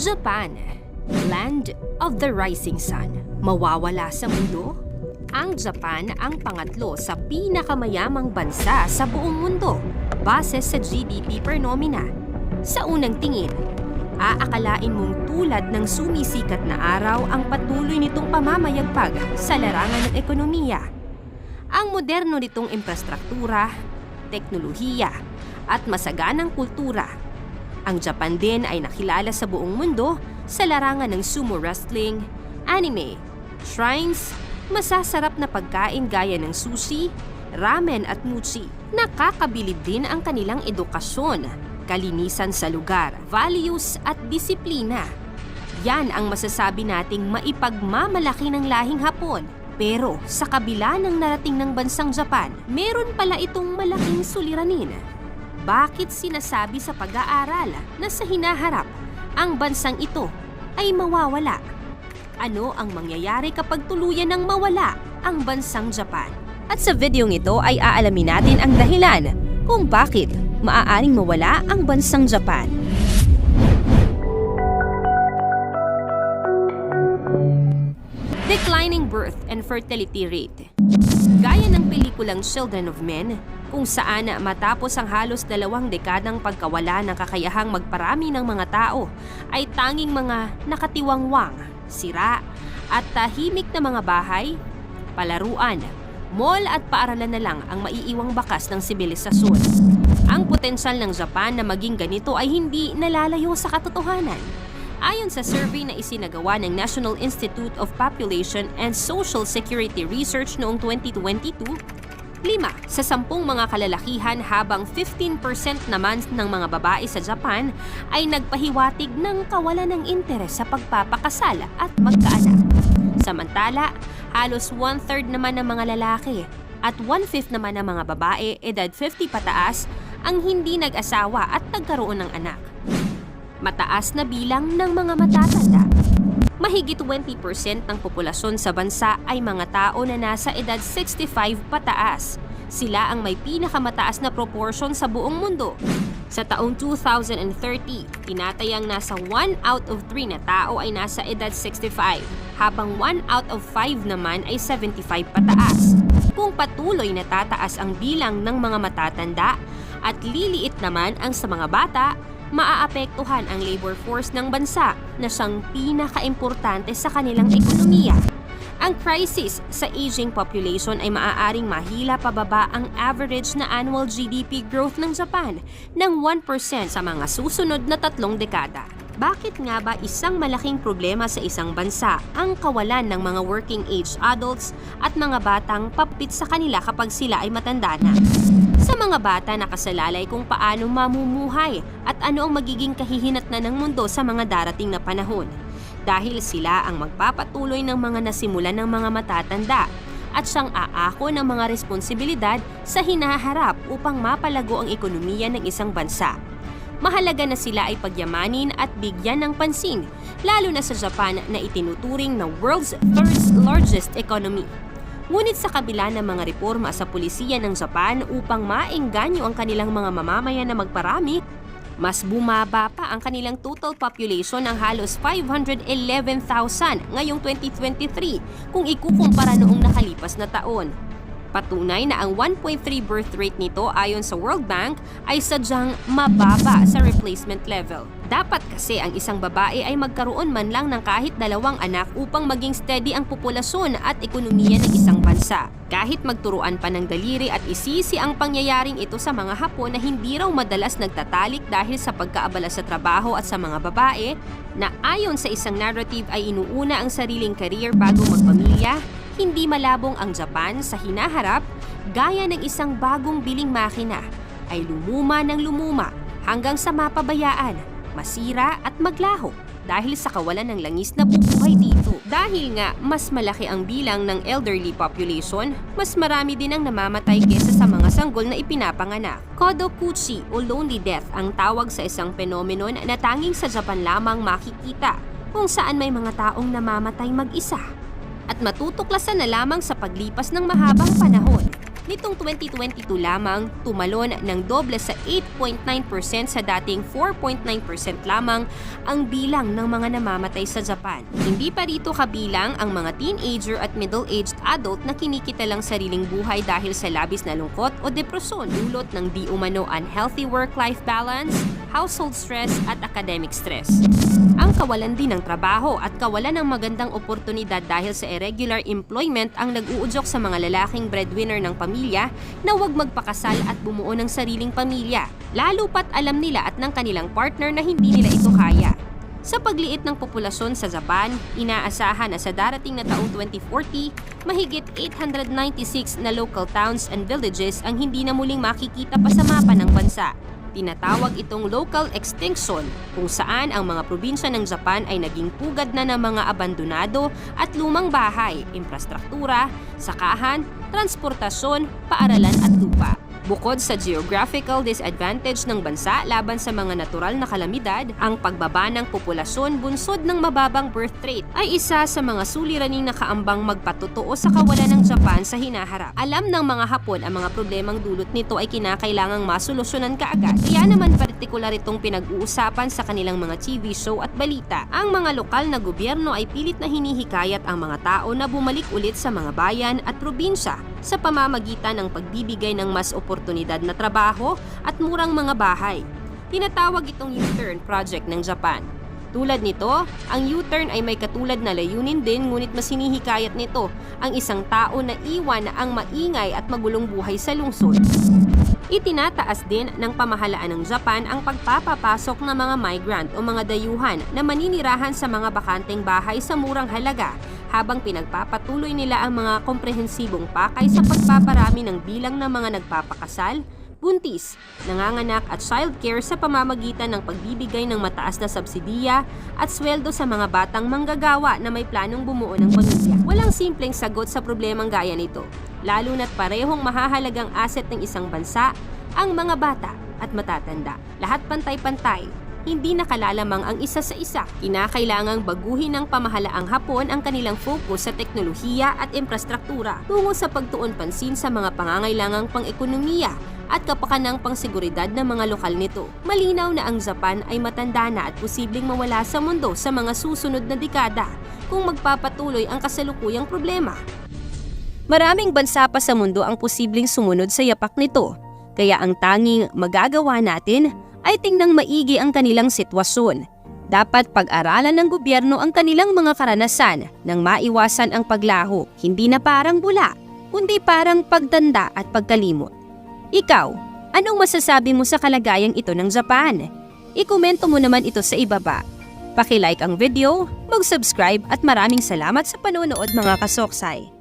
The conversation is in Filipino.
Japan, land of the rising sun. Mawawala sa mundo? Ang Japan ang pangatlo sa pinakamayamang bansa sa buong mundo base sa GDP per nomina. Sa unang tingin, aakalain mong tulad ng sumisikat na araw ang patuloy nitong pamamayagpag sa larangan ng ekonomiya. Ang moderno nitong infrastruktura, teknolohiya, at masaganang kultura. Ang Japan din ay nakilala sa buong mundo sa larangan ng sumo wrestling, anime, shrines, masasarap na pagkain gaya ng sushi, ramen at mochi. Nakakabilib din ang kanilang edukasyon, kalinisan sa lugar, values at disiplina. Yan ang masasabi nating maipagmamalaki ng lahing Hapon. Pero sa kabila ng narating ng bansang Japan, meron pala itong malaking suliranin. Bakit sinasabi sa pag-aaral na sa hinaharap, ang bansang ito ay mawawala? Ano ang mangyayari kapag tuluyan ng mawala ang bansang Japan? At sa videong ito ay aalamin natin ang dahilan kung bakit maaaring mawala ang bansang Japan. Declining birth and fertility rate. Gaya ng pelikulang Children of Men, kung saan matapos ang halos dalawang dekadang pagkawala ng kakayahang magparami ng mga tao, ay tanging mga nakatiwangwang, sira, at tahimik na mga bahay, palaruan, mall at paaralan na lang ang maiiwang bakas ng sibilisasyon. Ang potensyal ng Japan na maging ganito ay hindi nalalayo sa katotohanan. Ayon sa survey na isinagawa ng National Institute of Population and Social Security Research noong 2022, lima sa sampung mga kalalakihan habang 15% naman ng mga babae sa Japan ay nagpahiwatig ng kawalan ng interes sa pagpapakasal at magkaanak. Samantala, halos one-third naman ng mga lalaki at one-fifth naman ng mga babae edad 50 pataas ang hindi nag-asawa at nagkaroon ng anak mataas na bilang ng mga matatanda. Mahigit 20% ng populasyon sa bansa ay mga tao na nasa edad 65 pataas. Sila ang may pinakamataas na proportion sa buong mundo. Sa taong 2030, tinatayang nasa 1 out of 3 na tao ay nasa edad 65, habang 1 out of 5 naman ay 75 pataas. Kung patuloy na tataas ang bilang ng mga matatanda at liliit naman ang sa mga bata, maaapektuhan ang labor force ng bansa na siyang pinakaimportante sa kanilang ekonomiya. Ang crisis sa aging population ay maaaring mahila pababa ang average na annual GDP growth ng Japan ng 1% sa mga susunod na tatlong dekada. Bakit nga ba isang malaking problema sa isang bansa ang kawalan ng mga working age adults at mga batang papit sa kanila kapag sila ay matanda na? Sa mga bata nakasalalay kung paano mamumuhay at ano ang magiging kahihinat na ng mundo sa mga darating na panahon. Dahil sila ang magpapatuloy ng mga nasimulan ng mga matatanda at siyang aako ng mga responsibilidad sa hinaharap upang mapalago ang ekonomiya ng isang bansa. Mahalaga na sila ay pagyamanin at bigyan ng pansin, lalo na sa Japan na itinuturing na world's third largest economy. Ngunit sa kabila ng mga reforma sa pulisiya ng Japan upang maengganyo ang kanilang mga mamamayan na magparami, mas bumaba pa ang kanilang total population ng halos 511,000 ngayong 2023 kung ikukumpara noong nakalipas na taon. Patunay na ang 1.3 birth rate nito ayon sa World Bank ay sadyang mababa sa replacement level. Dapat kasi ang isang babae ay magkaroon man lang ng kahit dalawang anak upang maging steady ang populasyon at ekonomiya ng isang bansa. Kahit magturuan pa ng daliri at isisi ang pangyayaring ito sa mga Hapon na hindi raw madalas nagtatalik dahil sa pagkaabala sa trabaho at sa mga babae, na ayon sa isang narrative ay inuuna ang sariling career bago magpamilya, hindi malabong ang Japan sa hinaharap gaya ng isang bagong biling makina ay lumuma ng lumuma hanggang sa mapabayaan, masira at maglaho dahil sa kawalan ng langis na bubuhay dito. Dahil nga mas malaki ang bilang ng elderly population, mas marami din ang namamatay kesa sa mga sanggol na ipinapanganak. Kodokuchi o lonely death ang tawag sa isang phenomenon na tanging sa Japan lamang makikita kung saan may mga taong namamatay mag-isa at matutuklasan na lamang sa paglipas ng mahabang panahon. Nitong 2022 lamang, tumalon ng doble sa 8.9% sa dating 4.9% lamang ang bilang ng mga namamatay sa Japan. Hindi pa rito kabilang ang mga teenager at middle-aged adult na kinikita lang sariling buhay dahil sa labis na lungkot o depresyon dulot ng di umano unhealthy work-life balance, household stress at academic stress. Ang kawalan din ng trabaho at kawalan ng magandang oportunidad dahil sa irregular employment ang nag-uudyok sa mga lalaking breadwinner ng pamilya na huwag magpakasal at bumuo ng sariling pamilya, lalo pat alam nila at ng kanilang partner na hindi nila ito kaya. Sa pagliit ng populasyon sa Japan, inaasahan na sa darating na taong 2040, mahigit 896 na local towns and villages ang hindi na muling makikita pa sa mapa ng bansa. Tinatawag itong local extinction kung saan ang mga probinsya ng Japan ay naging pugad na ng mga abandonado at lumang bahay, infrastruktura, sakahan, transportasyon, paaralan at lupa. Bukod sa geographical disadvantage ng bansa laban sa mga natural na kalamidad, ang pagbaba ng populasyon bunsod ng mababang birth rate ay isa sa mga suliraning nakaambang magpatotoo sa kawalan ng Japan sa hinaharap. Alam ng mga Hapon ang mga problemang dulot nito ay kinakailangang masolusyonan kaagad. Kaya naman partikular itong pinag-uusapan sa kanilang mga TV show at balita. Ang mga lokal na gobyerno ay pilit na hinihikayat ang mga tao na bumalik ulit sa mga bayan at probinsya sa pamamagitan ng pagbibigay ng mas oportunidad na trabaho at murang mga bahay. Tinatawag itong U-turn project ng Japan. Tulad nito, ang U-turn ay may katulad na layunin din ngunit mas hinihikayat nito ang isang tao na iwan ang maingay at magulong buhay sa lungsod. Itinataas din ng pamahalaan ng Japan ang pagpapapasok ng mga migrant o mga dayuhan na maninirahan sa mga bakanteng bahay sa murang halaga habang pinagpapatuloy nila ang mga komprehensibong pakay sa pagpaparami ng bilang ng mga nagpapakasal, buntis, nanganganak at childcare sa pamamagitan ng pagbibigay ng mataas na subsidiya at sweldo sa mga batang manggagawa na may planong bumuo ng pamilya. Walang simpleng sagot sa problemang gaya nito, lalo na't parehong mahahalagang asset ng isang bansa ang mga bata at matatanda. Lahat pantay-pantay, hindi nakalalamang ang isa sa isa. Kinakailangang baguhin ng pamahalaang Hapon ang kanilang focus sa teknolohiya at infrastruktura tungo sa pagtuon pansin sa mga pangangailangang pang-ekonomiya at kapakanang pangseguridad ng mga lokal nito. Malinaw na ang Japan ay matanda na at posibleng mawala sa mundo sa mga susunod na dekada kung magpapatuloy ang kasalukuyang problema. Maraming bansa pa sa mundo ang posibleng sumunod sa yapak nito, kaya ang tanging magagawa natin ay tingnang maigi ang kanilang sitwasyon. Dapat pag-aralan ng gobyerno ang kanilang mga karanasan nang maiwasan ang paglaho, hindi na parang bula, kundi parang pagtanda at pagkalimot. Ikaw, anong masasabi mo sa kalagayang ito ng Japan? Ikomento mo naman ito sa ibaba. Pakilike ang video, mag-subscribe at maraming salamat sa panonood mga kasoksay.